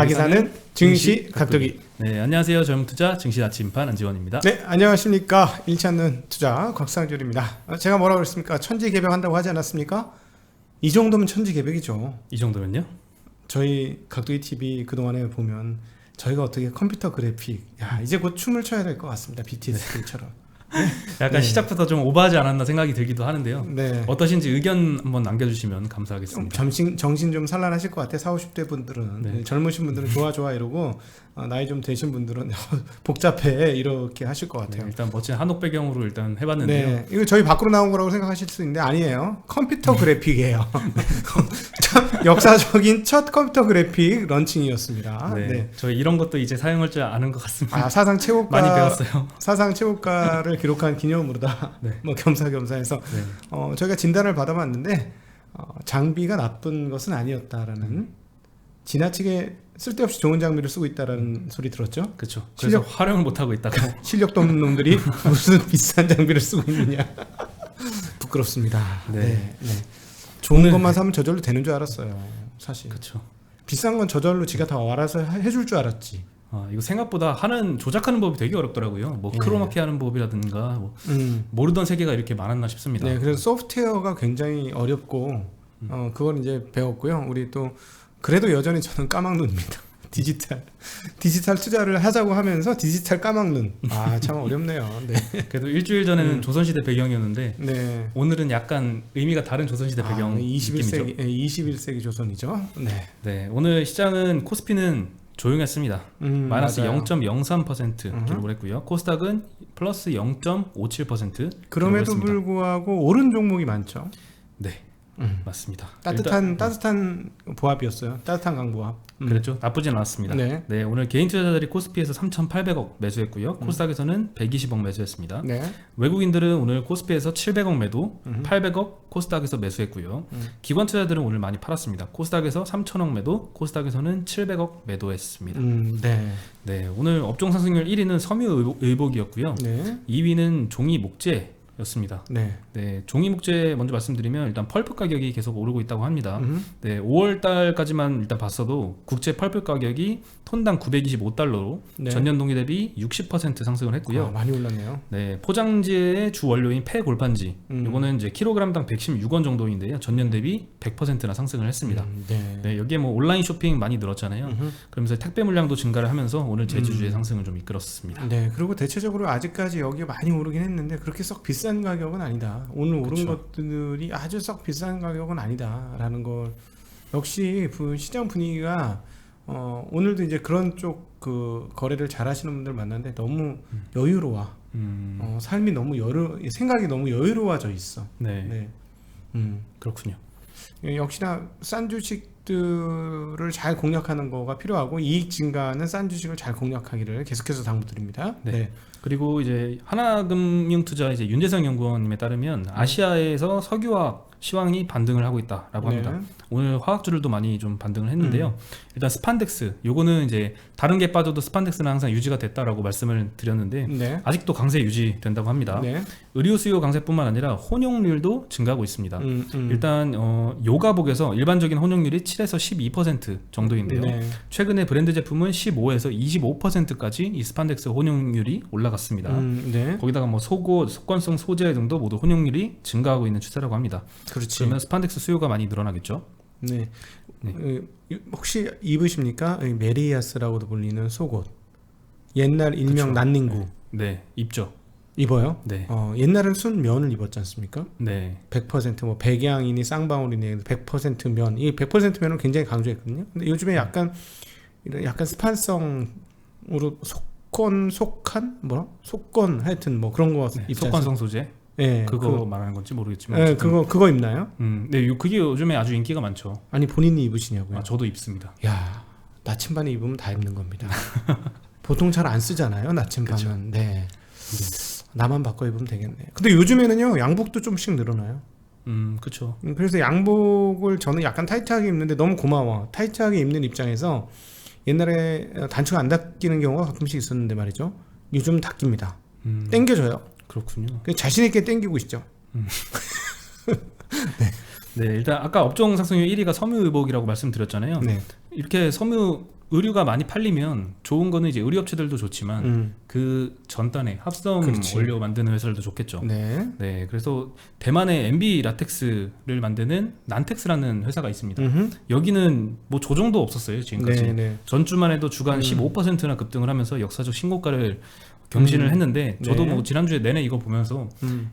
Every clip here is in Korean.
가기사는 증시 각도기. 네, 안녕하세요. 젊투자 증시 아침판 안지원입니다. 네, 안녕하십니까. 일치 않는 투자 곽상준입니다. 어, 제가 뭐라고 그랬습니까? 천지 개벽한다고 하지 않았습니까? 이 정도면 천지 개벽이죠. 이 정도면요? 저희 각도기 TV 그동안에 보면 저희가 어떻게 컴퓨터 그래픽, 야 이제 곧 춤을 춰야 될 것 같습니다. BTS처럼. 약간 네. 시작부터 좀 오버하지 않았나 생각이 들기도 하는데요. 네. 어떠신지 의견 한번 남겨주시면 좀 감사하겠습니다. 정신, 정신 좀 산란하실 것 같아. 40, 50대 분들은. 네. 젊으신 분들은 좋아, 좋아 이러고, 어, 나이 좀 되신 분들은 복잡해. 이렇게 하실 것 네, 같아요. 일단 멋진 한옥 배경으로 일단 해봤는데요. 네, 이거 저희 밖으로 나온 거라고 생각하실 수 있는데 아니에요. 컴퓨터 그래픽이에요. 참 역사적인 첫 컴퓨터 그래픽 런칭이었습니다. 네, 네. 저희 이런 것도 이제 사용할 줄 아는 것 같습니다. 아 사상 최고가 많이 배웠어요. 사상 최고가를 기록한 기념으로다. 네. 뭐 겸사겸사해서 네. 어, 저희가 진단을 받아봤는데 어, 장비가 나쁜 것은 아니었다라는 지나치게 쓸데없이 좋은 장비를 쓰고 있다라는 소리 들었죠. 그렇죠. 그래서 활용을 못 하고 있다가 실력도 없는 놈들이 무슨 비싼 장비를 쓰고 있느냐. 부끄럽습니다. 네. 네. 네. 좋은 오늘- 것만 사면 저절로 되는 줄 알았어요. 사실. 그렇죠. 비싼 건 저절로 지가 다 알아서 해- 해줄 줄 알았지. 아, 이거 생각보다 하는 조작하는 법이 되게 어렵더라고요. 뭐 예. 크로마키 하는 법이라든가 뭐 음. 모르던 세계가 이렇게 많았나 싶습니다. 네, 그래서 소프트웨어가 굉장히 어렵고 음. 어 그걸 이제 배웠고요. 우리 또 그래도 여전히 저는 까막눈입니다. 디지털 디지털 투자를 하자고 하면서 디지털 까막눈. 아 참 어렵네요. 네. 그래도 일주일 전에는 음. 조선시대 배경이었는데 네. 오늘은 약간 의미가 다른 조선시대 배경 아, 느낌이죠. 21세기 21세기 조선이죠. 네. 네, 오늘 시장은 코스피는 조용했습니다. 음, 마이너스 맞아요. 0.03% 음흠. 기록을 했고요. 코스닥은 플러스 0.57% 그럼에도 기록을 했습니다. 불구하고 오른 종목이 많죠. 네, 음. 맞습니다. 따뜻한 일단- 따뜻한 보합이었어요. 따뜻한 강보합. 음. 그랬죠. 나쁘진 않았습니다. 네. 네, 오늘 개인 투자자들이 코스피에서 3,800억 매수했고요. 코스닥에서는 120억 매수했습니다. 네. 외국인들은 오늘 코스피에서 700억 매도, 음. 800억 코스닥에서 매수했고요. 음. 기관 투자들은 오늘 많이 팔았습니다. 코스닥에서 3,000억 매도, 코스닥에서는 700억 매도했습니다. 음, 네. 네, 오늘 업종 상승률 1위는 섬유 의복이었고요. 네. 2위는 종이 목재 였습니다. 네. 네, 종이 목재 먼저 말씀드리면 일단 펄프 가격이 계속 오르고 있다고 합니다. 음. 네, 5월 달까지만 일단 봤어도 국제 펄프 가격이 톤당 925달러로 네. 전년 동기 대비 60% 상승을 했고요. 아, 많이 올랐네요. 네, 포장지의 주 원료인 폐 골판지. 음. 이거는 이제 킬로그램당 116원 정도인데요. 전년 대비 100%나 상승을 했습니다. 음, 네. 네, 여기에 뭐 온라인 쇼핑 많이 늘었잖아요. 음흠. 그러면서 택배 물량도 증가를 하면서 오늘 제주주의 음. 상승을 좀 이끌었습니다. 네, 그리고 대체적으로 아직까지 여기 많이 오르긴 했는데 그렇게 썩 비싼 가격은 아니다. 오늘 오른 그쵸. 것들이 아주 썩 비싼 가격은 아니다라는 걸 역시 그 시장 분위기가 어, 오늘도 이제 그런 쪽 그 거래를 잘 하시는 분들 만났는데 너무 여유로워. 음, 어, 삶이 너무 여유 생각이 너무 여유로워져 있어. 네, 네. 음. 그렇군요. 예, 역시나 싼 주식 들을 잘 공략하는 거가 필요하고 이익 증가는 싼 주식을 잘 공략하기를 계속해서 당부드립니다. 네. 네. 그리고 이제 하나금융투자 이제 윤재성 연구원님에 따르면 아시아에서 석유화학 시황이 반등을 하고 있다라고 합니다. 네. 오늘 화학주들도 많이 좀 반등을 했는데요. 일단 스판덱스 요거는 이제 다른 게 빠져도 스판덱스는 항상 유지가 됐다라고 말씀을 드렸는데 네. 아직도 강세 유지된다고 합니다. 네. 의료 수요 강세뿐만 아니라 혼용률도 증가하고 있습니다. 음, 음. 일단 어, 요가복에서 일반적인 혼용률이 7에서 12% 정도인데요. 네. 최근에 브랜드 제품은 15에서 25%까지 이 스판덱스 혼용률이 올라갔습니다. 음, 네. 거기다가 뭐 속옷, 속건성 소재 등도 모두 혼용률이 증가하고 있는 추세라고 합니다. 그렇지. 그러면 스판덱스 수요가 많이 늘어나겠죠. 네. 네. 어, 혹시 입으십니까? 이 메리아스라고도 불리는 속옷. 옛날 일명. 난닝구 네, 입죠. 입어요. 네, 어, 옛날엔 순 면을 입었지 않습니까? 네, 100%뭐 백양이니 쌍방울이니 100% 면. 이 100% 면을 굉장히 강조했거든요. 근데 요즘에 약간 이런 약간 스판성으로 속건 속한 뭐라? 속건 하여튼 뭐 그런 거 네. 속건성 소재? 예. 그거 그, 말하는 건지 모르겠지만 예, 그거 그거 입나요? 음, 네, 요- 그게 요즘에 아주 인기가 많죠. 아니 본인이 입으시냐고요? 아, 저도 입습니다. 야 나침반에 입으면 다 입는 겁니다. 보통 잘 안 쓰잖아요 나침반은. 네. 나만 바꿔 입으면 되겠네. 근데 요즘에는요 양복도 좀씩 늘어나요. 음, 그렇죠. 음, 그래서 양복을 저는 약간 타이트하게 입는데 너무 고마워. 타이트하게 입는 입장에서 옛날에 단추가 안 닦이는 경우가 가끔씩 있었는데 말이죠. 요즘 닦입니다. 음, 땡겨져요. 그렇군요. 그 자신 있게 땡기고 있죠. 네, 일단 아까 업종 상승률 1위가 섬유의복이라고 말씀드렸잖아요. 네. 이렇게 섬유 의류가 많이 팔리면 좋은 거는 이제 의류 업체들도 좋지만 음. 그 전단에 합성 그렇지. 원료 만드는 회사들도 좋겠죠. 네. 네, 그래서 대만의 MB 라텍스를 만드는 난텍스라는 회사가 있습니다. 음흠. 여기는 뭐 조정도 없었어요 지금까지. 네, 네. 전주만 해도 주간 음. 15%나 급등을 하면서 역사적 신고가를 경신을 음. 했는데 저도 네. 뭐 지난주에 내내 이거 보면서 음.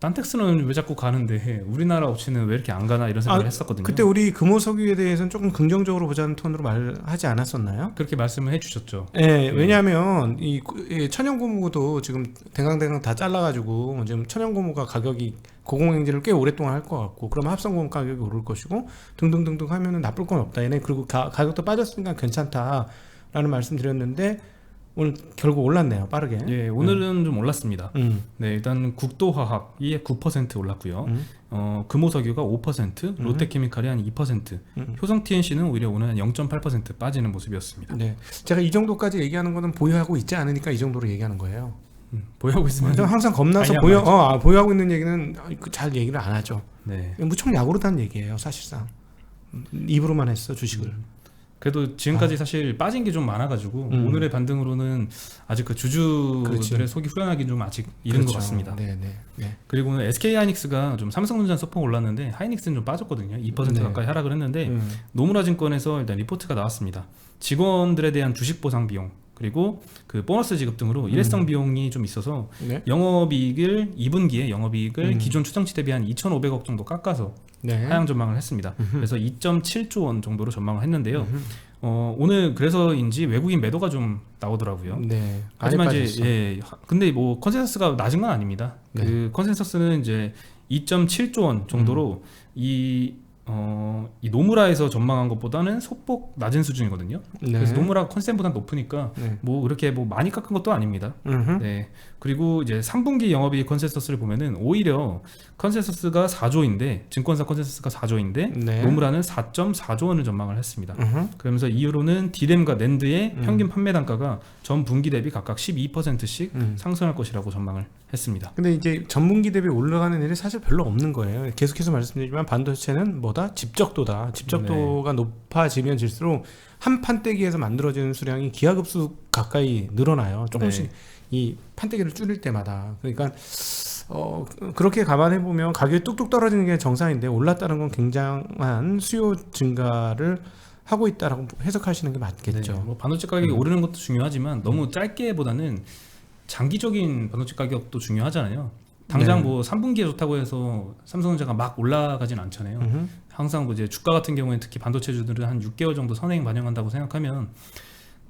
난텍스는 왜 자꾸 가는데 우리나라 업체는 왜 이렇게 안 가나 이런 생각을 아, 했었거든요. 그때 우리 금호석유에 대해서는 조금 긍정적으로 보자는 톤으로 말하지 않았었나요? 그렇게 말씀을 해주셨죠. 네, 왜냐하면 이 구- 이 천연고무도 지금 댕강댕강 다 잘라가지고 지금 천연고무가 가격이 고공행진을 꽤 오랫동안 할 것 같고 그러면 합성고무 가격이 오를 것이고 등등등등 하면은 나쁠 건 없다. 얘네 그리고 가, 가격도 빠졌으니까 괜찮다라는 말씀드렸는데 오늘 결국 올랐네요. 빠르게. 예, 오늘은 좀 올랐습니다. 음. 네, 일단 국도화학이 9% 올랐고요. 음. 어, 금호석유가 5%, 롯데케미칼이 한 2%, 음. 효성 TNC는 오히려 오늘 한0.8% 빠지는 모습이었습니다. 네, 제가 이 정도까지 얘기하는 거는 보유하고 있지 않으니까 이 정도로 얘기하는 거예요. 음, 보유하고 있으면 저는 항상 겁나서 보유. 어, 아, 보유하고 있는 얘기는 그잘 얘기를 안 하죠. 네. 무척 야구르다는 얘기예요, 사실상. 음, 입으로만 했어 주식을. 그래도 지금까지 사실 빠진 게 좀 많아가지고 음. 오늘의 반등으로는 아직 그 주주들의 그렇지. 속이 후련하기 좀 아직 이른 것 그렇죠. 같습니다. 네, 네, 네. 그리고 오늘 SK 하이닉스가 좀 삼성전자 소폭 올랐는데 하이닉스는 좀 빠졌거든요. 2% 네. 가까이 하락을 했는데 음. 노무라증권에서 일단 리포트가 나왔습니다. 직원들에 대한 주식 보상 비용 그리고 그 보너스 지급 등으로 일회성 비용이 좀 있어서 네. 영업이익을 2분기에 영업이익을 음. 기존 추정치 대비 한 2,500억 정도 깎아서 네. 하향 전망을 했습니다. 음흠. 그래서 2.7조 원 정도로 전망을 했는데요. 음흠. 어, 오늘 그래서인지 외국인 매도가 좀 나오더라고요. 네. 하지만 이제. 예, 하- 근데 뭐 컨센서스가 낮은 건 아닙니다. 네. 그 컨센서스는 이제 2.7조 원 정도로 음. 이 어, 이 노무라에서 전망한 것보다는 소폭 낮은 수준이거든요. 네. 그래서 노무라 컨센보다 높으니까 네. 뭐 그렇게 뭐 많이 깎은 것도 아닙니다. 음흠. 네. 그리고 이제 3분기 영업이익 컨센서스를 보면은 오히려 컨센서스가 4조인데 증권사 컨센서스가 4조인데 네. 노무라는 4.4조 원을 전망을 했습니다. 음흠. 그러면서 이유로는 디램과 낸드의 음. 평균 판매 단가가 전 분기 대비 각각 12%씩 음. 상승할 것이라고 전망을 했습니다. 근데 이제 전분기 대비 올라가는 일이 사실 별로 없는 거예요. 계속해서 말씀드리지만 반도체는 뭐다? 집적도다. 집적도가 높아지면 질수록 한 판때기에서 만들어지는 수량이 기하급수 가까이 늘어나요. 조금씩 네. 이 판때기를 줄일 때마다. 그러니까 어 그렇게 감안해 보면 가격이 뚝뚝 떨어지는 게 정상인데 올랐다는 건 굉장한 수요 증가를 하고 있다라고 해석하시는 게 맞겠죠. 네, 뭐 반도체 가격이 음. 오르는 것도 중요하지만 너무 짧게보다는 장기적인 반도체 가격도 중요하잖아요. 당장 네. 뭐 3분기에 좋다고 해서 삼성전자가 막 올라가진 않잖아요. 음흠. 항상 뭐 이제 주가 같은 경우에 특히 반도체주들은 한 6개월 정도 선행 반영한다고 생각하면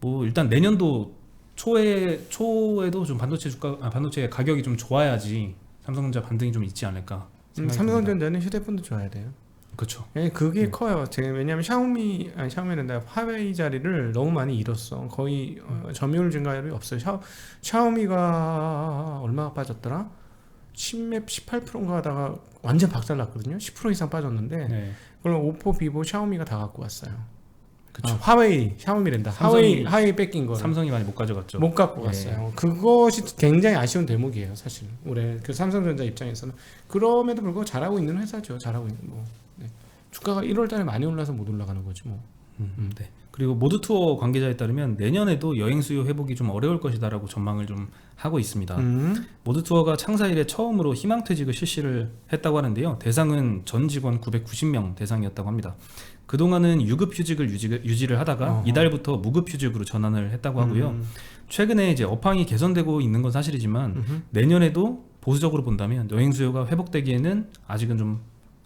뭐 일단 내년도 초에 초에도 좀 반도체 주가 아, 반도체 가격이 좀 좋아야지 삼성전자 반등이 좀 있지 않을까. 음, 생각이 듭니다. 삼성전자는 휴대폰도 줘야 돼요. 그렇죠. 예, 그게 네. 커요. 제가 왜냐하면 샤오미 아니 샤오미는 다 화웨이 자리를 너무 많이 잃었어. 거의 어, 점유율 증가율이 없어요. 샤, 샤오미가 얼마가 빠졌더라? 10맵 18%인가 하다가 완전 박살났거든요. 10% 이상 빠졌는데 네. 그럼 오포, 비보, 샤오미가 다 갖고 왔어요. 그쵸. 아, 화웨이, 샤오미랜다. 삼성이- 화웨이, 화웨이 뺏긴 거. 삼성이 많이 못 가져갔죠. 못 갖고 예. 갔어요. 그것이 굉장히 아쉬운 대목이에요, 사실. 올해 그 삼성전자 입장에서는 그럼에도 불구하고 잘하고 있는 회사죠. 잘하고 있는 뭐. 네. 주가가 1월 달에 많이 올라서 못 올라가는 거지 뭐. 음, 네. 그리고 모드 투어 관계자에 따르면 내년에도 여행 수요 회복이 좀 어려울 것이다라고 전망을 좀 하고 있습니다. 음. 모드 투어가 창사 이래 처음으로 희망 퇴직을 실시를 했다고 하는데요. 대상은 전 직원 990명 대상이었다고 합니다. 그동안은 유급 휴직을 유지, 유지 를 하다가 어허. 이달부터 무급 휴직으로 전환을 했다고 하고요. 음. 최근에 이제 업황이 개선되고 있는 건 사실이지만 음흠. 내년에도 보수적으로 본다면 여행 수요가 회복되기에는 아직은 좀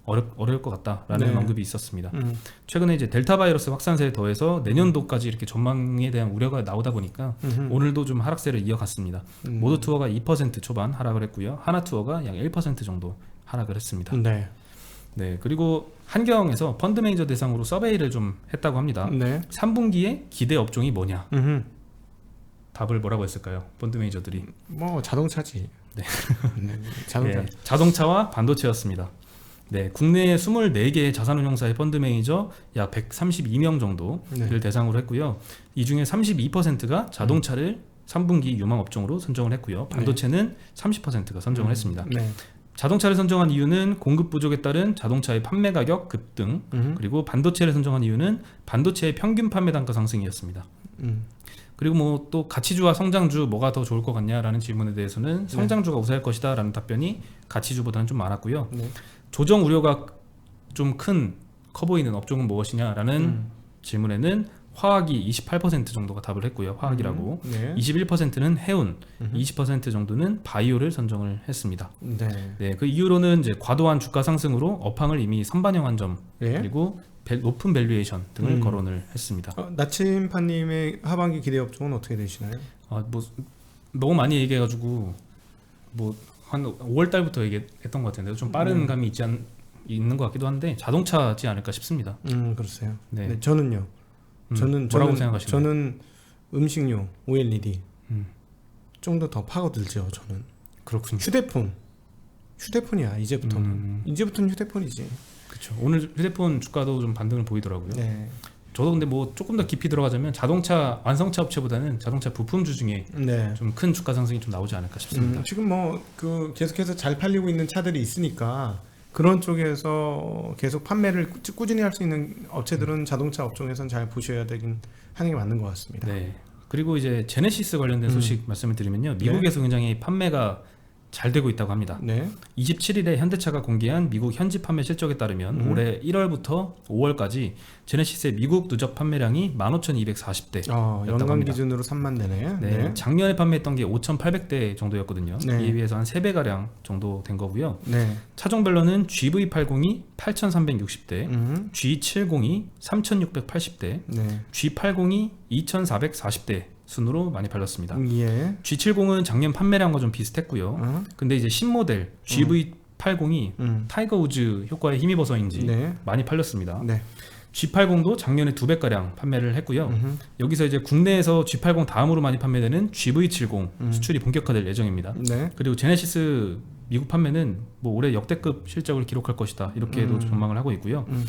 어렵, 어려울 것 같다라는 네. 언급이 있었습니다. 음. 최근에 이제 델타 바이러스 확산세에 더해서 내년도까지 이렇게 전망에 대한 우려가 나오다 보니까 음흠. 오늘도 좀 하락세를 이어갔습니다. 음. 모드 투어가 2% 초반 하락을 했고요. 하나 투어가 약 1% 정도 하락을 했습니다. 네. 네, 그리고 한경에서 펀드 매니저 대상으로 서베이를 좀 했다고 합니다. 네. 3분기에 기대 업종이 뭐냐? 음흠. 답을 뭐라고 했을까요? 펀드 매니저들이 뭐 자동차지. 네. 네. 자동차. 네, 자동차와 반도체였습니다. 네, 국내 24개의 자산운용사의 펀드 매니저 약 132명 정도를 네. 대상으로 했고요. 이 중에 32%가 자동차를 3분기 유망 업종으로 선정을 했고요. 반도체는 30%가 선정을 음. 했습니다. 네. 자동차를 선정한 이유는 공급 부족에 따른 자동차의 판매 가격 급등, 음. 그리고 반도체를 선정한 이유는 반도체의 평균 판매 단가 상승이었습니다. 음. 그리고 뭐 또 가치주와 성장주 뭐가 더 좋을 것 같냐라는 질문에 대해서는 성장주가 우세할 것이다라는 답변이 가치주보다는 좀 많았고요. 네. 조정 우려가 좀 큰 커 보이는 업종은 무엇이냐라는 음. 질문에는 화학이 28% 정도가 답을 했고요. 화학이라고. 음. 네. 21%는 해운, 음흠. 20% 정도는 바이오를 선정을 했습니다. 네. 네, 그 이유로는 이제 과도한 주가 상승으로 업황을 이미 선반영한 점 예. 그리고 벨- 높은 밸류에이션 등을 음. 거론을 했습니다. 어, 나침판님의 하반기 기대 업종은 어떻게 되시나요? 아, 뭐 너무 많이 얘기해가지고 뭐 한 5월 달부터 얘기했던 것 같은데 좀 빠른 음. 감이 있지 않, 있는 것 같기도 한데 자동차지 않을까 싶습니다. 음, 그러세요. 네, 네, 저는요. 음, 저는 뭐라고 저는, 생각하시나요? 저는 음식료 OLED 음. 좀더 더 파고들죠. 저는 그렇군요. 휴대폰 휴대폰이야 이제부터는 음, 이제부터는 휴대폰이지. 그렇죠. 오늘 휴대폰 주가도 좀 반등을 보이더라고요. 네. 저도 근데 뭐 조금 더 깊이 들어가자면 자동차 완성차 업체보다는 자동차 부품주 중에 네. 좀 큰 주가 상승이 좀 나오지 않을까 싶습니다. 음, 지금 뭐 그 계속해서 잘 팔리고 있는 차들이 있으니까 그런 쪽에서 계속 판매를 꾸- 꾸준히 할 수 있는 업체들은 자동차 업종에선 잘 보셔야 되긴 하는 게 맞는 것 같습니다. 네. 그리고 이제 제네시스 관련된 음. 소식 말씀을 드리면요. 미국에서 굉장히 판매가 잘 되고 있다고 합니다. 네. 27일에 현대차가 공개한 미국 현지 판매 실적에 따르면 음. 올해 1월부터 5월까지 제네시스의 미국 누적 판매량이 15,240대. 어, 였다고 연간 합니다. 기준으로 3만 대네. 네, 네. 작년에 판매했던 게 5,800대 정도였거든요. 네. 이에 비해서 한 3배 가량 정도 된 거고요. 네. 차종별로는 GV80이 8,360대, 음. G70이 3,680대, 네. G80이 2,440대 순으로 많이 팔렸습니다. 예. G70은 작년 판매량과 좀 비슷했고요. 어? 근데 이제 신모델 GV80이 음. 타이거 우즈 효과에 힘입어서인지 네. 많이 팔렸습니다. 네. G80도 작년에 두 배가량 판매를 했고요. 음흠. 여기서 이제 국내에서 G80 다음으로 많이 판매되는 GV70 음. 수출이 본격화될 예정입니다. 네. 그리고 제네시스 미국 판매는 뭐 올해 역대급 실적을 기록할 것이다 이렇게도 음. 전망을 하고 있고요. 음.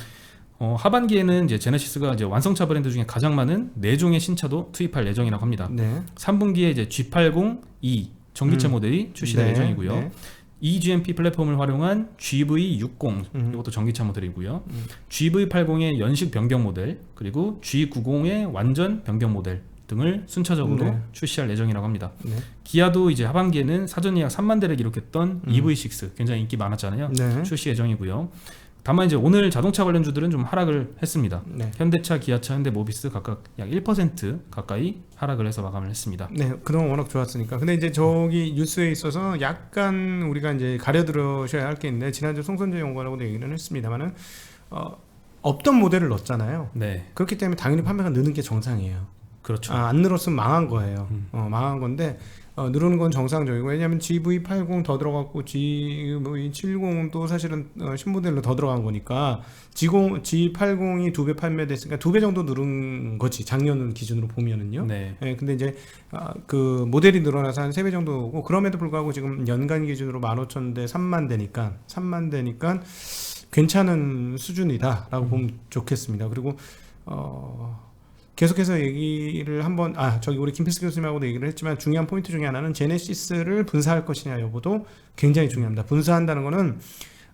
어, 하반기에는 이제 제네시스가 이제 완성차 브랜드 중에 가장 많은 네 종의 신차도 투입할 예정이라고 합니다. 네. 3분기에 이제 G80E 전기차 음. 모델이 출시될 네. 예정이고요. 네. eGMP 플랫폼을 활용한 GV60 음. 이것도 전기차 모델이고요. 음. GV80의 연식 변경 모델 그리고 G90의 완전 변경 모델 등을 순차적으로 네. 출시할 예정이라고 합니다. 네. 기아도 이제 하반기에는 사전 예약 3만 대를 기록했던 음. EV6 굉장히 인기 많았잖아요. 네. 출시 예정이고요. 다만 이제 오늘 자동차 관련주들은 좀 하락을 했습니다. 네. 현대차, 기아차, 현대모비스 각각 약 1% 가까이 하락을 해서 마감을 했습니다. 네, 그동안 워낙 좋았으니까. 근데 이제 저기 뉴스에 있어서 약간 우리가 이제 가려들으셔야 할 게 있는데 지난주 송선재 연구원하고도 얘기는 했습니다만은 어, 없던 모델을 넣었잖아요. 네, 그렇기 때문에 당연히 판매가 느는 게 정상이에요. 그렇죠. 아, 안 늘었으면 망한 거예요. 음. 어, 망한 건데 어, 누르는 건 정상적이고 왜냐하면 GV80 더 들어갔고 GV70도 사실은 어, 신모델로 더 들어간 거니까 G0, G80이 두 배 판매됐으니까 두 배 정도 늘은 거지 작년 기준으로 보면은요. 네, 예, 근데 이제 아, 그 모델이 늘어나서 한 세 배 정도고 그럼에도 불구하고 지금 연간 기준으로 15,000대 3만 대니까 3만 대니까 괜찮은 수준이다라고 음. 보면 좋겠습니다. 그리고 어 계속해서 얘기를 한번 아 저기 우리 김필수 교수님하고도 얘기를 했지만 중요한 포인트 중에 하나는 제네시스를 분사할 것이냐 여부도 굉장히 중요합니다. 분사한다는 거는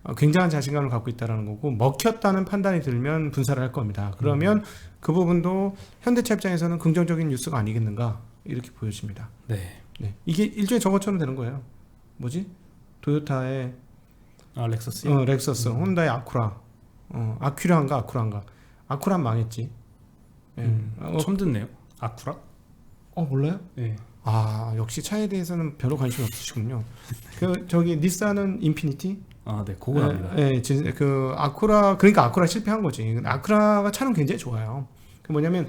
어, 굉장한 자신감을 갖고 있다라는 거고 먹혔다는 판단이 들면 분사를 할 겁니다. 그러면 그 부분도 현대차 입장에서는 긍정적인 뉴스가 아니겠는가 이렇게 보여집니다. 네. 네. 이게 일종의 저것처럼 되는 거예요. 뭐지? 도요타의 아 렉서스. 어, 렉서스, 혼다의 아쿠라, 어, 아큐라인가 아쿠라인가. 아쿠라 망했지. 예. 음, 어, 처음 듣네요. 아쿠라? 어 몰라요? 네. 아 역시 차에 대해서는 별로 관심이 없으시군요. 그 저기 닛산은 인피니티? 아, 네, 그거 합니다. 예, 예, 진- 그 아쿠라 그러니까 아쿠라 실패한 거지. 아쿠라가 차는 굉장히 좋아요. 그 뭐냐면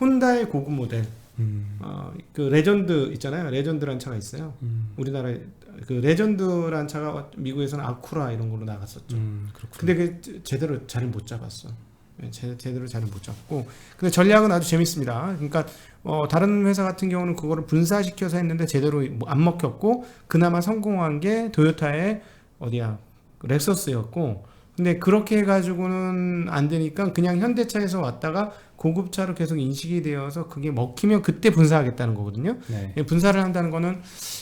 혼다의 고급 모델, 음, 어, 그 레전드 있잖아요. 레전드라는 차가 있어요. 음, 우리나라에 그 레전드라는 차가 미국에서는 아쿠라 이런 걸로 나갔었죠. 음, 그렇군요. 근데 그 제대로 자리를 못 잡았어. 예, 제, 제대로 자리를 못 잡고. 근데 전략은 아주 재밌습니다. 그러니까 어, 다른 회사 같은 경우는 그거를 분사시켜서 했는데 제대로 뭐안 먹혔고 그나마 성공한 게 도요타의 어디야 그 렉서스였고. 근데 그렇게 해가지고는 안 되니까 그냥 현대차에서 왔다가 고급차로 계속 인식이 되어서 그게 먹히면 그때 분사하겠다는 거거든요. 네. 예, 분사를 한다는 거는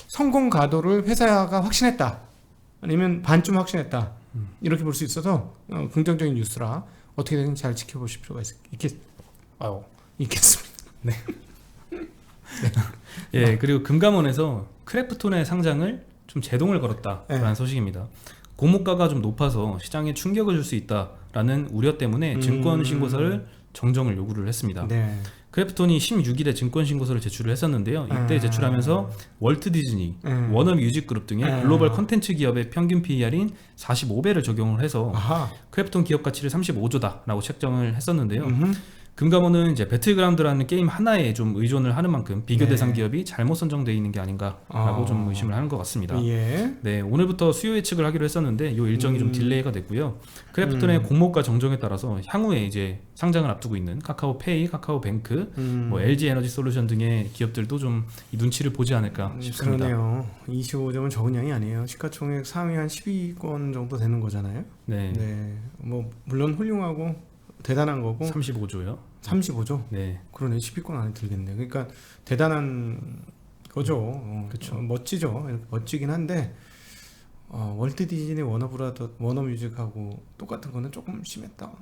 성공 가도를 회사가 확신했다. 아니면 반쯤 확신했다 이렇게 볼 수 있어서 어, 긍정적인 뉴스라 어떻게 되는지 잘 지켜보실 필요가 있, 있겠, 아유, 있겠습니다. 예, 그리고 금감원에서 크래프톤의 상장을 좀 제동을 걸었다라는 네. 소식입니다. 공모가가 좀 높아서 시장에 충격을 줄 수 있다라는 우려 때문에 증권 음. 신고서를 정정을 요구를 했습니다. 네. 크래프톤이 16일에 증권 신고서를 제출을 했었는데요. 이때 아. 제출하면서 월트 디즈니, 음. 워너 뮤직 그룹 등의 음. 글로벌 컨텐츠 기업의 평균 PER인 45배를 적용을 해서 아하. 크래프톤 기업 가치를 35조다라고 책정을 했었는데요. 음흠. 금감원은 이제 배틀그라운드라는 게임 하나에 좀 의존을 하는 만큼 비교 네. 대상 기업이 잘못 선정되어 있는 게 아닌가라고 아. 좀 의심을 하는 것 같습니다. 예. 네, 오늘부터 수요 예측을 하기로 했었는데 이 일정이 좀 음. 딜레이가 됐고요. 크래프톤의 음. 공모가 정정에 따라서 향후에 이제 상장을 앞두고 있는 카카오페이, 카카오뱅크, 음. 뭐 LG 에너지 솔루션 등의 기업들도 좀이 눈치를 보지 않을까 음, 싶습니다. 그러네요. 25점은 적은 양이 아니에요. 시가총액 상위 한 12건 정도 되는 거잖아요. 네, 네. 뭐 물론 훌륭하고 대단한 거고 35조요. 35죠. 네, 그러네 10위권 안에 들겠네. 그러니까 대단한 거죠. 어, 그쵸. 어, 멋지죠. 멋지긴 한데 어, 월트 디즈니 워너브라더 워너뮤직하고 똑같은 거는 조금 심했다.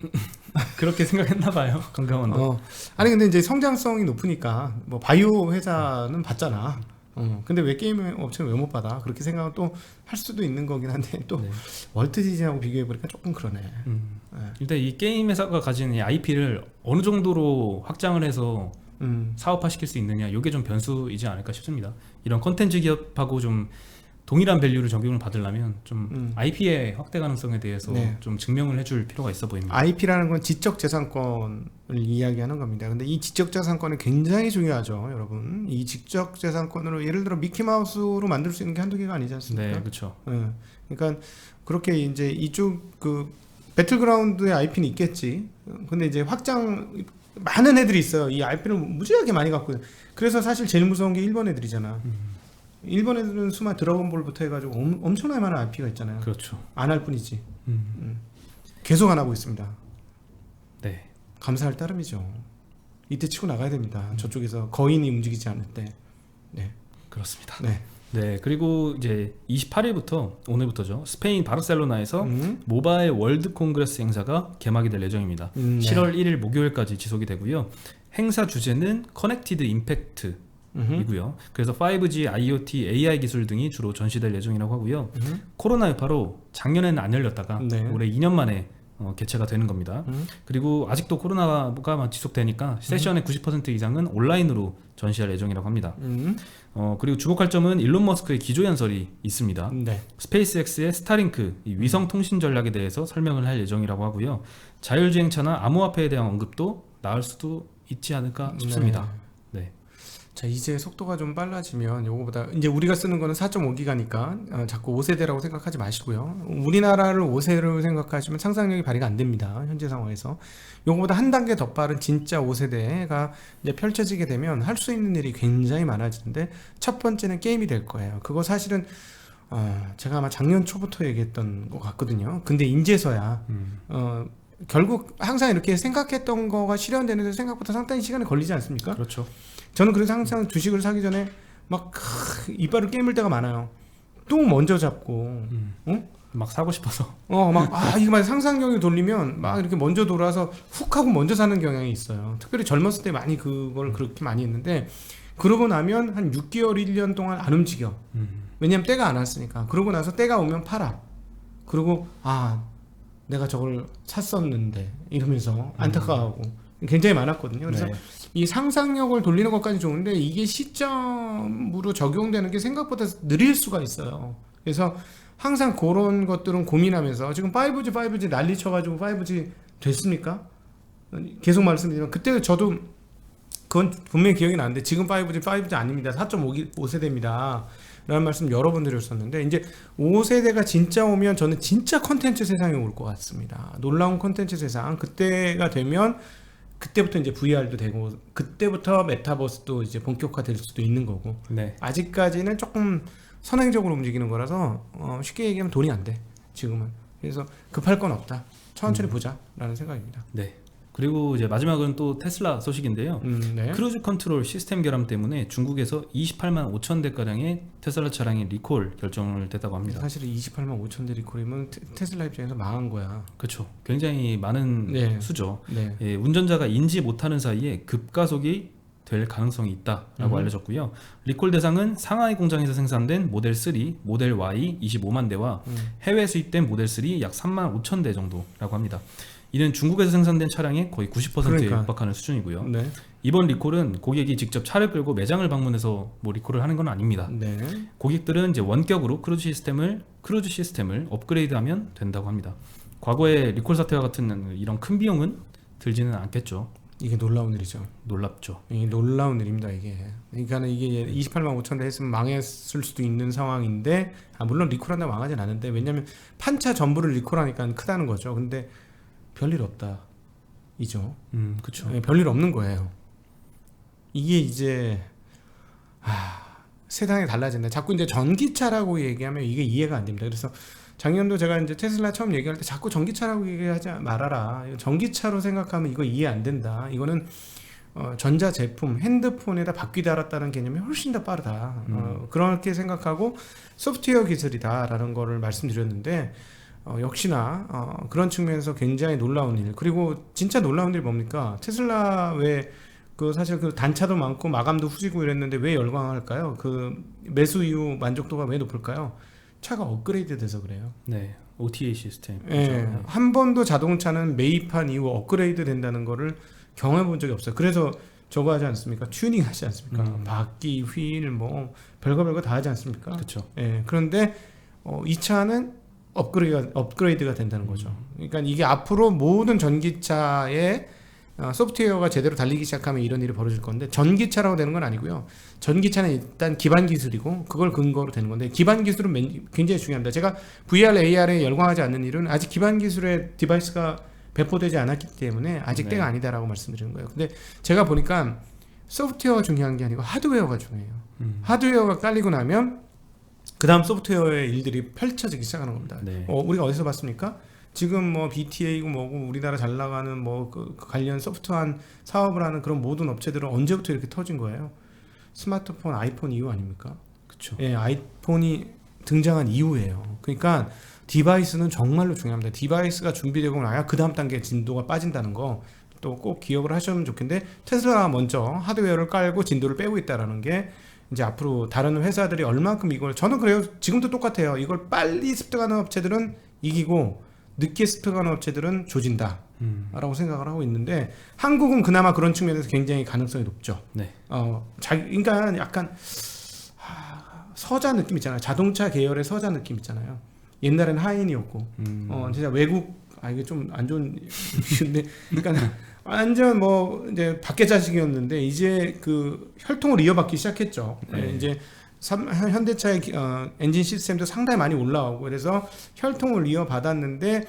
그렇게 생각했나 봐요. 금감원도. 어. 아니 근데 이제 성장성이 높으니까 뭐 바이오 회사는 받잖아. 어. 근데 왜 게임 업체는 왜 못 받아? 그렇게 생각은 또 할 수도 있는 거긴 한데 또 네. 월트 디즈니하고 비교해 보니까 조금 그러네. 음. 네. 일단 이 게임 회사가 가진 이 IP를 어느 정도로 확장을 해서 음. 사업화 시킬 수 있느냐 이게 좀 변수이지 않을까 싶습니다. 이런 컨텐츠 기업하고 좀 동일한 밸류를 적용을 받으려면 좀 음. IP의 확대 가능성에 대해서 네. 좀 증명을 해줄 필요가 있어 보입니다. IP라는 건 지적 재산권을 이야기하는 겁니다. 근데 이 지적 재산권은 굉장히 중요하죠, 여러분. 이 지적 재산권으로 예를 들어 미키 마우스로 만들 수 있는 게 한두 개가 아니지 않습니까? 네, 그렇죠. 예. 그러니까 그렇게 이제 이쪽 그 배틀그라운드의 IP는 있겠지. 근데 이제 확장 많은 애들이 있어요. 이 IP를 무지하게 많이 갖고. 그래서 사실 제일 무서운 게 일본 애들이잖아. 일본 애들은 수많은 드래곤볼부터 해가지고 엄, 엄청나게 많은 IP가 있잖아요. 그렇죠. 안 할 뿐이지. 음. 계속 안 하고 있습니다. 네, 감사할 따름이죠. 이때 치고 나가야 됩니다. 저쪽에서 거인이 움직이지 않을 때. 네. 그렇습니다. 네. 네, 그리고 이제 28일부터 오늘부터죠. 스페인 바르셀로나에서 음. 모바일 월드 콩그레스 행사가 개막이 될 예정입니다. 음, 네. 7월 1일 목요일까지 지속이 되고요. 행사 주제는 커넥티드 임팩트. 이고요. 그래서 5G, IoT, AI 기술 등이 주로 전시될 예정이라고 하고요. 음흠. 코로나 여파로 작년에는 안 열렸다가 네. 올해 2년 만에 어, 개최가 되는 겁니다. 음. 그리고 아직도 코로나가 지속되니까 세션의 90% 이상은 온라인으로 전시할 예정이라고 합니다. 음. 어, 그리고 주목할 점은 일론 머스크의 기조 연설이 있습니다. 네. 스페이스X의 스타링크 이 위성 통신 전략에 대해서 설명을 할 예정이라고 하고요. 자율주행차나 암호화폐에 대한 언급도 나올 수도 있지 않을까 싶습니다. 네. 자 이제 속도가 좀 빨라지면 요거보다 이제 우리가 쓰는 거는 4.5기가니까 어, 자꾸 5세대라고 생각하지 마시고요. 우리나라를 5세로 생각하시면 상상력이 발휘가 안 됩니다. 현재 상황에서 요거보다 한 단계 더 빠른 진짜 5세대가 이제 펼쳐지게 되면 할 수 있는 일이 굉장히 많아지는데 첫 번째는 게임이 될 거예요. 그거 사실은 어, 제가 아마 작년 초부터 얘기했던 것 같거든요. 근데 인제서야 음, 어, 결국 항상 이렇게 생각했던 거가 실현되는데 생각보다 상당히 시간이 걸리지 않습니까? 그렇죠. 저는 그래서 항상 주식을 사기 전에 막 크, 이빨을 깨물 때가 많아요. 또 먼저 잡고, 음, 어? 막 사고 싶어서. 어, 막, 아, 이거 막 상상력이 돌리면 막 이렇게 먼저 돌아서 훅 하고 먼저 사는 경향이 있어요. 특별히 젊었을 때 많이 그걸 그렇게 많이 했는데, 그러고 나면 한 6개월, 1년 동안 안 움직여. 음, 왜냐면 때가 안 왔으니까. 그러고 나서 때가 오면 팔아. 그리고, 아, 내가 저걸 샀었는데, 이러면서 안타까워하고. 굉장히 많았거든요. 그래서 네. 이 상상력을 돌리는 것까지 좋은데 이게 시점으로 적용되는 게 생각보다 느릴 수가 있어요. 그래서 항상 그런 것들은 고민하면서 지금 5G, 5G 난리 쳐가지고 5G 됐습니까? 계속 말씀드리지만 그때 저도 그건 분명히 기억이 나는데 지금 5G, 5G 아닙니다. 4.5세대입니다. 라는 말씀 여러 번 드렸었는데 이제 5세대가 진짜 오면 저는 진짜 컨텐츠 세상이 올 것 같습니다. 놀라운 컨텐츠 세상 그때가 되면 그때부터 이제 VR도 되고 그때부터 메타버스도 이제 본격화될 수도 있는 거고 네. 아직까지는 조금 선행적으로 움직이는 거라서 어, 쉽게 얘기하면 돈이 안 돼 지금은 그래서 급할 건 없다 천천히 보자라는 생각입니다. 네. 그리고 이제 마지막은 또 테슬라 소식인데요. 음, 네. 크루즈 컨트롤 시스템 결함 때문에 중국에서 28만 5천 대 가량의 테슬라 차량이 리콜 결정을 됐다고 합니다. 사실 28만 5천 대 리콜이면 테- 테슬라 입장에서 망한 거야. 그렇죠. 굉장히 많은 네. 수죠. 네. 예, 운전자가 인지 못하는 사이에 급가속이 될 가능성이 있다라고 음. 알려졌고요. 리콜 대상은 상하이 공장에서 생산된 모델 3, 모델 Y 25만 대와 음. 해외 수입된 모델 3 약 3만 5천 대 정도라고 합니다. 이는 중국에서 생산된 차량의 거의 90%에 그러니까. 육박하는 수준이고요. 네. 이번 리콜은 고객이 직접 차를 끌고 매장을 방문해서 뭐 리콜을 하는 건 아닙니다. 네. 고객들은 이제 원격으로 크루즈 시스템을 크루즈 시스템을 업그레이드하면 된다고 합니다. 과거에 리콜 사태와 같은 이런 큰 비용은 들지는 않겠죠. 이게 놀라운 일이죠. 놀랍죠. 이게 놀라운 일입니다. 이게. 그러니까 이게 28만 5천 대 했으면 망했을 수도 있는 상황인데 아, 물론 리콜한다 망하진 않은데 왜냐면 판차 전부를 리콜하니까 크다는 거죠. 근데 별일 없다. 이죠. 음, 그렇죠. 네, 별일 없는 거예요. 이게 이제 아, 세상이 달라진다. 자꾸 이제 전기차라고 얘기하면 이게 이해가 안 됩니다. 그래서 작년도 제가 이제 테슬라 처음 얘기할 때 자꾸 전기차라고 얘기하지 말아라. 전기차로 생각하면 이거 이해 안 된다. 이거는 어, 전자 제품, 핸드폰에다 바퀴 달았다는 개념이 훨씬 더 빠르다. 어, 그렇게 생각하고 소프트웨어 기술이다라는 거를 말씀드렸는데 어, 역시나 어, 그런 측면에서 굉장히 놀라운 일. 그리고 진짜 놀라운 일이 뭡니까? 테슬라 왜 그 사실 그 단차도 많고 마감도 후지고 이랬는데 왜 열광할까요? 그 매수 이후 만족도가 왜 높을까요? 차가 업그레이드 돼서 그래요. 네. OTA 시스템. 예, 그렇죠. 한 번도 자동차는 매입한 이후 업그레이드 된다는 거를 경험해 본 적이 없어요. 그래서 저거 하지 않습니까? 튜닝 하지 않습니까? 음. 바퀴, 휠, 뭐 별거 별거 다 하지 않습니까? 그렇죠. 예, 그런데 어, 이 차는 업그레이드가, 업그레이드가 된다는 거죠. 그러니까 이게 앞으로 모든 전기차의 어, 소프트웨어가 제대로 달리기 시작하면 이런 일이 벌어질 건데 전기차라고 되는 건 아니고요. 전기차는 일단 기반 기술이고 그걸 근거로 되는 건데 기반 기술은 맨- 굉장히 중요합니다. 제가 VR, AR에 열광하지 않는 일은 아직 기반 기술의 디바이스가 배포되지 않았기 때문에 아직 네. 때가 아니다라고 말씀드리는 거예요. 근데 제가 보니까 소프트웨어가 중요한 게 아니고 하드웨어가 중요해요. 음. 하드웨어가 깔리고 나면 그 다음 소프트웨어의 일들이 펼쳐지기 시작하는 겁니다. 네. 어, 우리가 어디서 봤습니까? 지금 뭐 BTA고 뭐고 우리나라 잘 나가는 뭐 그 관련 소프트한 사업을 하는 그런 모든 업체들은 언제부터 이렇게 터진 거예요? 스마트폰, 아이폰 이후 아닙니까? 그렇죠. 예, 아이폰이 등장한 이후예요. 그러니까 디바이스는 정말로 중요합니다. 디바이스가 준비되고 나야 그 다음 단계 진도가 빠진다는 거 또 꼭 기억을 하시면 좋겠는데 테슬라가 먼저 하드웨어를 깔고 진도를 빼고 있다라는 게 이제 앞으로 다른 회사들이 얼만큼 이걸 저는 그래요. 지금도 똑같아요. 이걸 빨리 습득하는 업체들은 이기고 늦게 습득하는 업체들은 조진다. 음. 라고 생각을 하고 있는데 한국은 그나마 그런 측면에서 굉장히 가능성이 높죠. 네. 어, 자, 그러니까 약간 하, 서자 느낌 있잖아요. 자동차 계열의 서자 느낌 있잖아요. 옛날엔 하인이었고, 음. 어, 진짜 외국 아 이게 좀 안 좋은 이유인데, 그러니까 완전 뭐 이제 밖에 자식이었는데 이제 그 혈통을 이어받기 시작했죠. 네. 이제 삼- 현- 현대차의 기- 어, 엔진 시스템도 상당히 많이 올라오고 그래서 혈통을 이어받았는데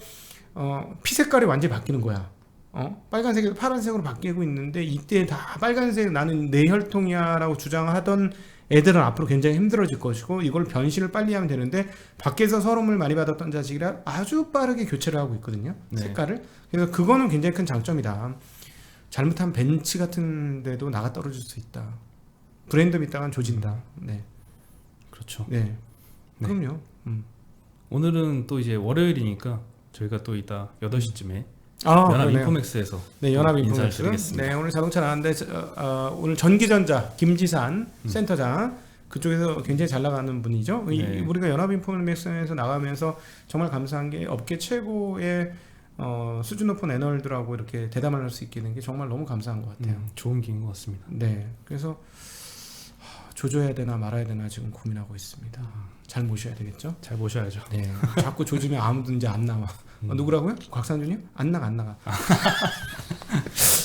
어, 피 색깔이 완전히 바뀌는 거야. 어? 빨간색에서 파란색으로 바뀌고 있는데 이때 다 빨간색 나는 내 혈통이야라고 주장하던 애들은 앞으로 굉장히 힘들어질 것이고 이걸 변신을 빨리 하면 되는데 밖에서 서름을 많이 받았던 자식이라 아주 빠르게 교체를 하고 있거든요. 네. 색깔을. 그래서 그거는 굉장히 큰 장점이다. 잘못하면 벤츠 같은 데도 나가 떨어질 수 있다. 브랜드 믿다간 조진다. 네. 그렇죠. 네. 네. 그럼요. 음. 오늘은 또 이제 월요일이니까 저희가 또 이따 8시쯤에 아, 연합 그러네요. 인포맥스에서 네, 연합 인사를 인포맥스. 드리겠습니다. 네, 오늘 자동차 나왔는데 저, 어, 오늘 전기전자 김지산 음. 센터장 그쪽에서 굉장히 잘 나가는 분이죠. 이- 네. 우리가 연합 인포맥스에서 나가면서 정말 감사한 게 업계 최고의 어, 수준 높은 애널들하고 이렇게 대담을 할 수 있게 된 게 정말 너무 감사한 것 같아요. 음, 좋은 기회인 것 같습니다. 네, 그래서 하, 조져야 되나 말아야 되나 지금 고민하고 있습니다. 잘 모셔야 되겠죠? 잘 보셔야죠. 네, 자꾸 조지면 아무도 이제 안 나와. 음. 어, 누구라고요? 곽상준이요? 안 나가 안 나가.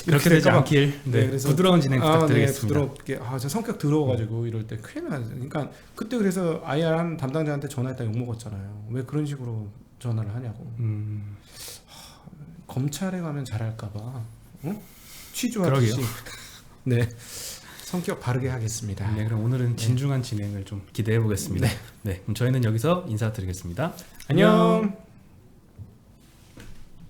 그렇게 되지 될까 봐. 않길 네, 네, 그래서- 부드러운 진행 아, 부탁드리겠습니다. 네, 부드럽게. 아, 저 성격 더러워가지고 이럴 때 큰일 나요. 그러니까 그때 그래서 IR 한 담당자한테 전화했다 욕 먹었잖아요. 왜 그런 식으로 전화를 하냐고. 음, 검찰에 가면 잘할까봐. 어? 취조하듯이. 네. 성격 바르게 하겠습니다. 네, 그럼 오늘은 진중한 진행을 좀 기대해 보겠습니다. 네. 그럼 저희는 여기서 인사드리겠습니다. 안녕.